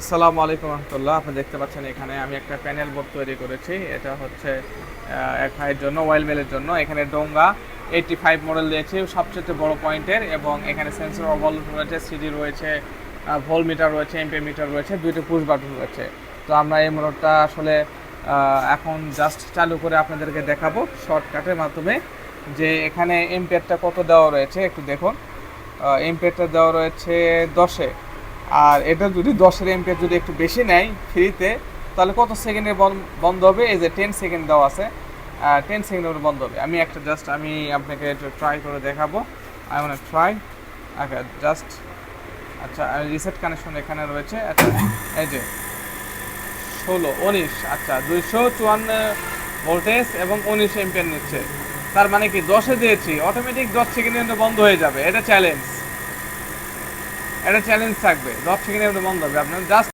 আসসালামু আলাইকুম রহমতুল্লাহ। আপনি দেখতে পাচ্ছেন এখানে আমি একটা প্যানেল বোর্ড তৈরি করেছি। এটা হচ্ছে এক ভাইয়ের জন্য ওয়েল মেলের জন্য। এখানে ডোঙ্গা এইটটি ফাইভ মডেল দিয়েছি। সবচেয়ে বড় পয়েন্টের এবং এখানে সেন্সর অবল রয়েছে সিডি রয়েছে ভোল মিটার রয়েছে এমপি মিটার রয়েছে, দুইটা পুশ বাটন রয়েছে। তো আমরা এই মোটরটা আসলে এখন জাস্ট চালু করে আপনাদেরকে দেখাবো শর্টকাটের মাধ্যমে যে এখানে এমপিয়ারটা কত দেওয়া রয়েছে। একটু দেখুন। এমপিয়ারটা দেওয়া রয়েছে দশে। আর এটা যদি দশের এমপিয়ার যদি একটু বেশি নেয় ফ্রিতে তাহলে কত সেকেন্ডে বন্ধ হবে? এই যে টেন সেকেন্ড দেওয়া আছে। টেন সেকেন্ডের বন্ধ হবে। আমি একটা জাস্ট আমি আপনাকে ট্রাই করে দেখাবো। আই ওয়ান ট্রাই আচ্ছা জাস্ট আচ্ছা রিসেট কানেকশন এখানে রয়েছে। আচ্ছা এই যে, ষোলো, উনিশ আচ্ছা দুইশো চুয়ান্ন ভোল্টেজ এবং উনিশ এমপিয়ার নিচ্ছে। তার মানে কি, দশে দিয়েছি। অটোমেটিক দশ সেকেন্ডের বন্ধ হয়ে যাবে। এটা চ্যালেঞ্জ এটা চ্যালেঞ্জ থাকবে। দশ সেকেন্ডের মধ্যে বন্ধ হবে। আপনার জাস্ট